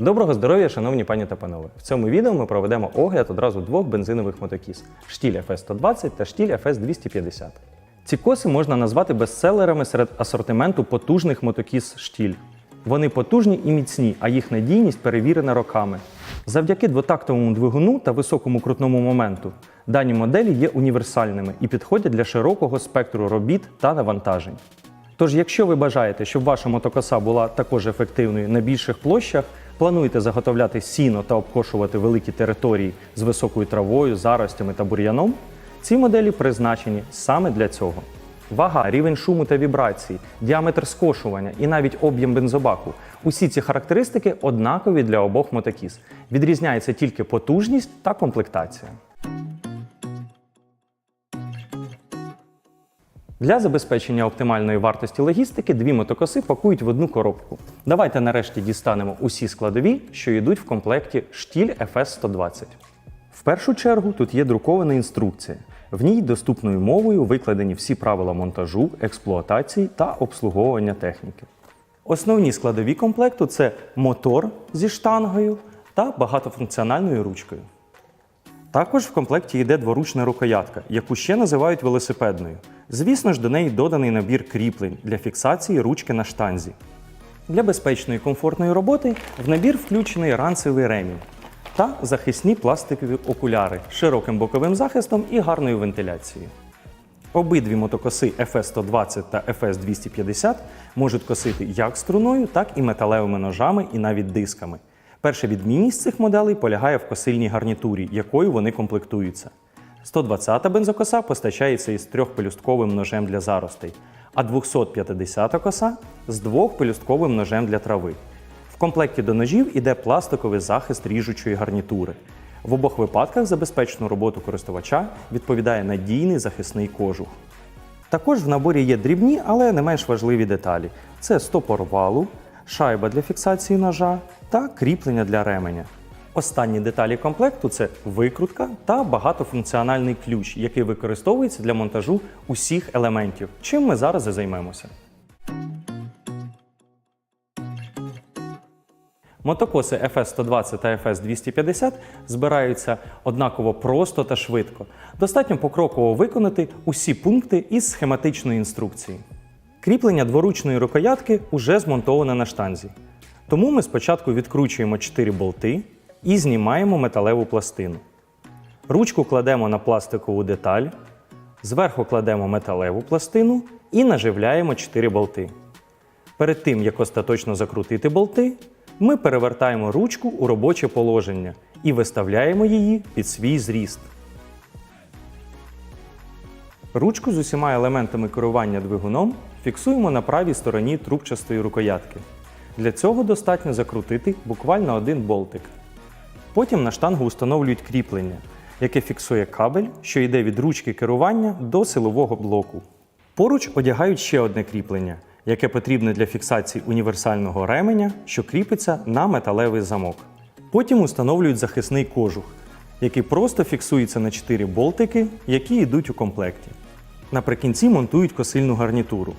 Доброго здоров'я, шановні пані та панове! В цьому відео ми проведемо огляд одразу двох бензинових мотокіс штіль FS120 та штіль FS250. Ці коси можна назвати бестселерами серед асортименту потужних мотокіс штіль. Вони потужні і міцні, а їх надійність перевірена роками. Завдяки двотактовому двигуну та високому крутному моменту дані моделі є універсальними і підходять для широкого спектру робіт та навантажень. Тож, якщо ви бажаєте, щоб ваша мотокоса була також ефективною на більших площах, плануєте заготовляти сіно та обкошувати великі території з високою травою, заростями та бур'яном, ці моделі призначені саме для цього. Вага, рівень шуму та вібрацій, діаметр скошування і навіть об'єм бензобаку усі ці характеристики однакові для обох мотокіз. Відрізняється тільки потужність та комплектація. Для забезпечення оптимальної вартості логістики дві мотокоси пакують в одну коробку. Давайте нарешті дістанемо усі складові, що йдуть в комплекті штіль FS120. В першу чергу тут є друкована інструкція. В ній доступною мовою викладені всі правила монтажу, експлуатації та обслуговування техніки. Основні складові комплекту це мотор зі штангою та багатофункціональною ручкою. Також в комплекті йде дворучна рукоятка, яку ще називають велосипедною. Звісно ж, до неї доданий набір кріплень для фіксації ручки на штанзі. Для безпечної комфортної роботи в набір включений ранцевий ремінь та захисні пластикові окуляри з широким боковим захистом і гарною вентиляцією. Обидві мотокоси FS120 та FS250 можуть косити як струною, так і металевими ножами і навіть дисками. Перша відмінність цих моделей полягає в косильній гарнітурі, якою вони комплектуються. 120-та бензокоса постачається із трьохпелюстковим ножем для заростей, а 250-та коса з двохпелюстковим ножем для трави. В комплекті до ножів іде пластиковий захист ріжучої гарнітури. В обох випадках за безпечну роботу користувача відповідає надійний захисний кожух. Також в наборі є дрібні, але не менш важливі деталі: це стопор валу, шайба для фіксації ножа та кріплення для ременя. Останні деталі комплекту це викрутка та багатофункціональний ключ, який використовується для монтажу усіх елементів, чим ми зараз і займемося. Мотокоси FS120 та FS250 збираються однаково просто та швидко. Достатньо покроково виконати усі пункти із схематичної інструкції. Кріплення дворучної рукоятки уже змонтоване на штанзі. Тому ми спочатку відкручуємо 4 болти і знімаємо металеву пластину. Ручку кладемо на пластикову деталь, зверху кладемо металеву пластину і наживляємо 4 болти. Перед тим, як остаточно закрутити болти, ми перевертаємо ручку у робоче положення і виставляємо її під свій зріст. Ручку з усіма елементами керування двигуном фіксуємо на правій стороні трубчастої рукоятки. Для цього достатньо закрутити буквально один болтик. Потім на штангу встановлюють кріплення, яке фіксує кабель, що йде від ручки керування до силового блоку. Поруч одягають ще одне кріплення, яке потрібне для фіксації універсального ременя, що кріпиться на металевий замок. Потім установлюють захисний кожух, який просто фіксується на 4 болтики, які йдуть у комплекті. Наприкінці монтують косильну гарнітуру.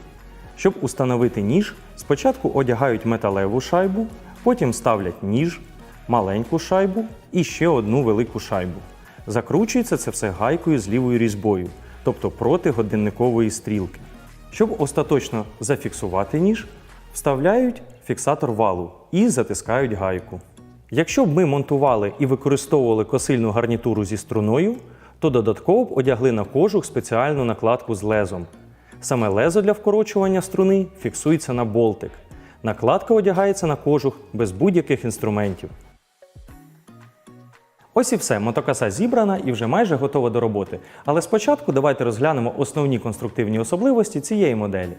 Щоб установити ніж, спочатку одягають металеву шайбу, потім ставлять ніж, маленьку шайбу і ще одну велику шайбу. Закручується це все гайкою з лівою різьбою, тобто проти годинникової стрілки. Щоб остаточно зафіксувати ніж, вставляють фіксатор валу і затискають гайку. Якщо б ми монтували і використовували косильну гарнітуру зі струною, то додатково б одягли на кожух спеціальну накладку з лезом. Саме лезо для вкорочування струни фіксується на болтик. Накладка одягається на кожух без будь-яких інструментів. Ось і все, мотокоса зібрана і вже майже готова до роботи. Але спочатку давайте розглянемо основні конструктивні особливості цієї моделі.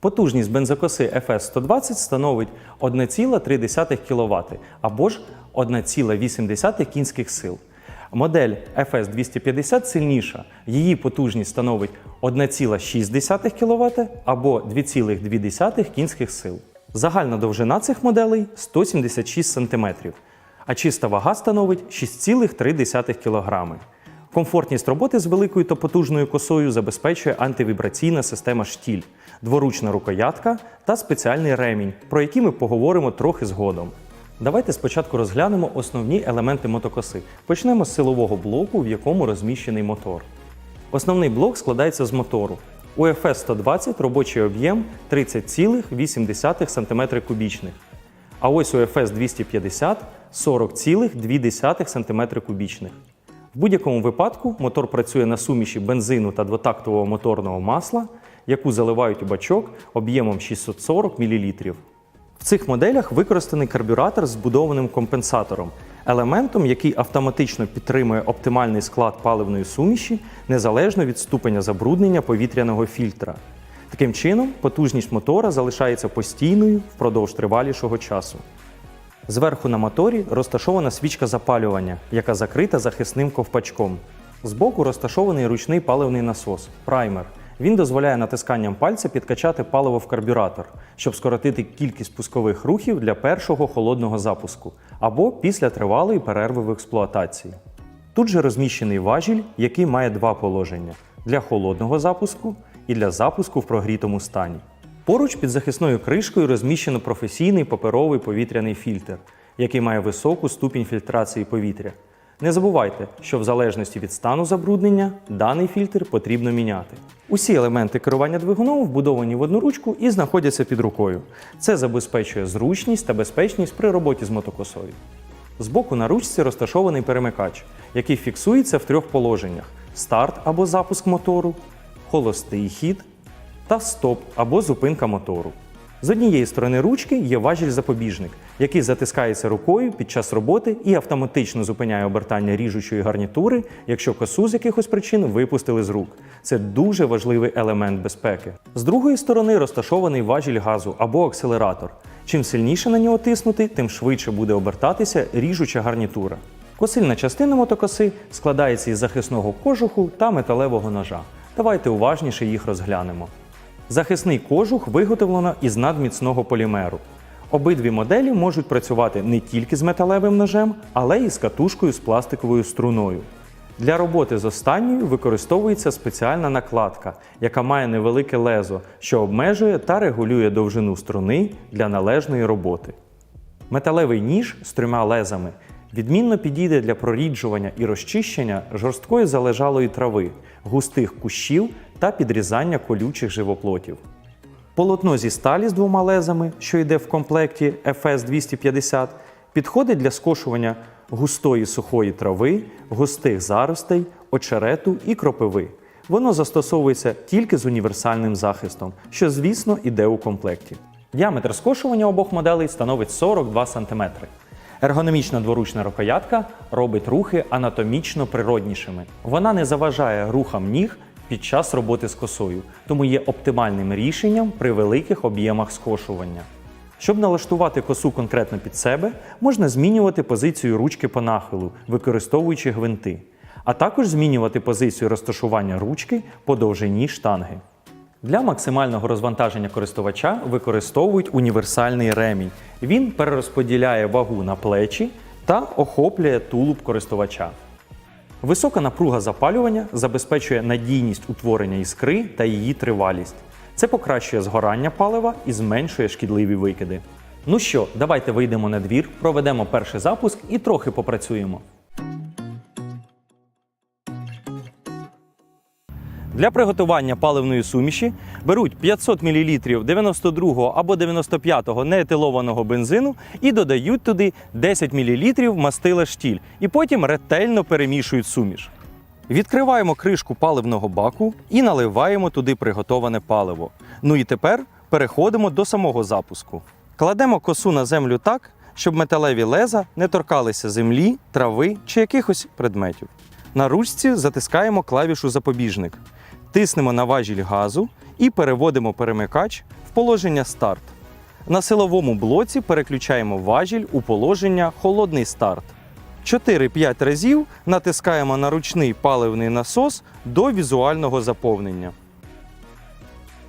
Потужність бензокоси FS120 становить 1,3 кВт або ж 1,8 кінських сил. Модель FS250 сильніша. Її потужність становить 1,6 кВт або 2,2 кінських сил. Загальна довжина цих моделей 176 см, а чиста вага становить 6,3 кг. Комфортність роботи з великою та потужною косою забезпечує антивібраційна система штіль, дворучна рукоятка та спеціальний ремінь, про які ми поговоримо трохи згодом. Давайте спочатку розглянемо основні елементи мотокоси. Почнемо з силового блоку, в якому розміщений мотор. Основний блок складається з мотору. У FS 120 робочий об'єм 30,8 см кубічних. А ось у FS 250 40,2 см кубічних. В будь-якому випадку мотор працює на суміші бензину та двотактового моторного масла, яку заливають у бачок об'ємом 640 мл. Цих моделях використаний карбюратор з збудованим компенсатором, елементом, який автоматично підтримує оптимальний склад паливної суміші незалежно від ступеня забруднення повітряного фільтра. Таким чином, потужність мотора залишається постійною впродовж тривалішого часу. Зверху на моторі розташована свічка запалювання, яка закрита захисним ковпачком. Збоку розташований ручний паливний насос праймер. Він дозволяє натисканням пальця підкачати паливо в карбюратор, щоб скоротити кількість пускових рухів для першого холодного запуску або після тривалої перерви в експлуатації. Тут же розміщений важіль, який має два положення для холодного запуску і для запуску в прогрітому стані. Поруч під захисною кришкою розміщено професійний паперовий повітряний фільтр, який має високу ступінь фільтрації повітря. Не забувайте, що в залежності від стану забруднення даний фільтр потрібно міняти. Усі елементи керування двигуном вбудовані в одну ручку і знаходяться під рукою. Це забезпечує зручність та безпечність при роботі з мотокосою. Збоку на ручці розташований перемикач, який фіксується в трьох положеннях: старт або запуск мотору, холостий хід та стоп або зупинка мотору. З однієї сторони ручки є важіль-запобіжник, який затискається рукою під час роботи і автоматично зупиняє обертання ріжучої гарнітури, якщо косу з якихось причин випустили з рук. Це дуже важливий елемент безпеки. З другої сторони розташований важіль газу або акселератор. Чим сильніше на нього тиснути, тим швидше буде обертатися ріжуча гарнітура. Косильна частина мотокоси складається із захисного кожуху та металевого ножа. Давайте уважніше їх розглянемо. Захисний кожух виготовлено із надміцного полімеру. Обидві моделі можуть працювати не тільки з металевим ножем, але й з катушкою з пластиковою струною. Для роботи з останньою використовується спеціальна накладка, яка має невелике лезо, що обмежує та регулює довжину струни для належної роботи. Металевий ніж з трьома лезами відмінно підійде для проріджування і розчищення жорсткої залежалої трави, густих кущів та підрізання колючих живоплотів. Полотно зі сталі з двома лезами, що йде в комплекті FS 250, підходить для скошування густої сухої трави, густих заростей, очерету і кропиви. Воно застосовується тільки з універсальним захистом, що, звісно, іде у комплекті. Діаметр скошування обох моделей становить 42 см. Ергономічна дворучна рукоятка робить рухи анатомічно природнішими. Вона не заважає рухам ніг під час роботи з косою, тому є оптимальним рішенням при великих об'ємах скошування. Щоб налаштувати косу конкретно під себе, можна змінювати позицію ручки по нахилу, використовуючи гвинти, а також змінювати позицію розташування ручки по довжині штанги. Для максимального розвантаження користувача використовують універсальний ремінь. Він перерозподіляє вагу на плечі та охоплює тулуб користувача. Висока напруга запалювання забезпечує надійність утворення іскри та її тривалість. Це покращує згорання палива і зменшує шкідливі викиди. Ну що, давайте вийдемо на двір, проведемо перший запуск і трохи попрацюємо. Для приготування паливної суміші беруть 500 мл 92 або 95 неетилованого бензину і додають туди 10 мл мастила штіль, і потім ретельно перемішують суміш. Відкриваємо кришку паливного баку і наливаємо туди приготоване паливо. Ну і тепер переходимо до самого запуску. Кладемо косу на землю так, щоб металеві леза не торкалися землі, трави чи якихось предметів. На ручці затискаємо клавішу запобіжник, тиснемо на важіль газу і переводимо перемикач в положення старт. На силовому блоці переключаємо важіль у положення холодний старт. 4-5 разів натискаємо на ручний паливний насос до візуального заповнення.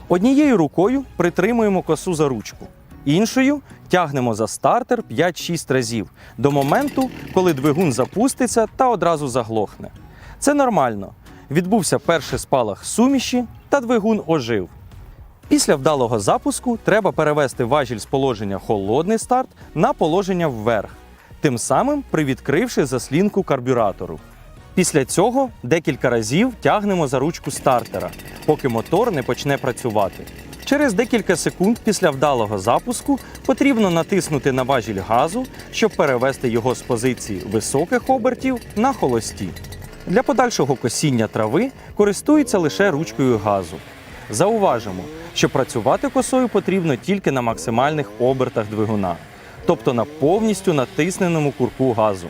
Однією рукою притримуємо косу за ручку, іншою тягнемо за стартер 5-6 разів до моменту, коли двигун запуститься та одразу заглохне. Це нормально. Відбувся перший спалах суміші та двигун ожив. Після вдалого запуску треба перевести важіль з положення холодний старт на положення вверх, тим самим привідкривши заслінку карбюратору. Після цього декілька разів тягнемо за ручку стартера, поки мотор не почне працювати. Через декілька секунд після вдалого запуску потрібно натиснути на важіль газу, щоб перевести його з позиції високих обертів на холості. Для подальшого косіння трави користується лише ручкою газу. Зауважимо, що працювати косою потрібно тільки на максимальних обертах двигуна, тобто на повністю натисненому курку газу.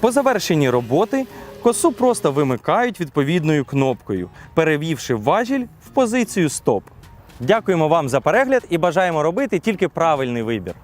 По завершенні роботи косу просто вимикають відповідною кнопкою, перевівши важіль в позицію стоп. Дякуємо вам за перегляд і бажаємо робити тільки правильний вибір.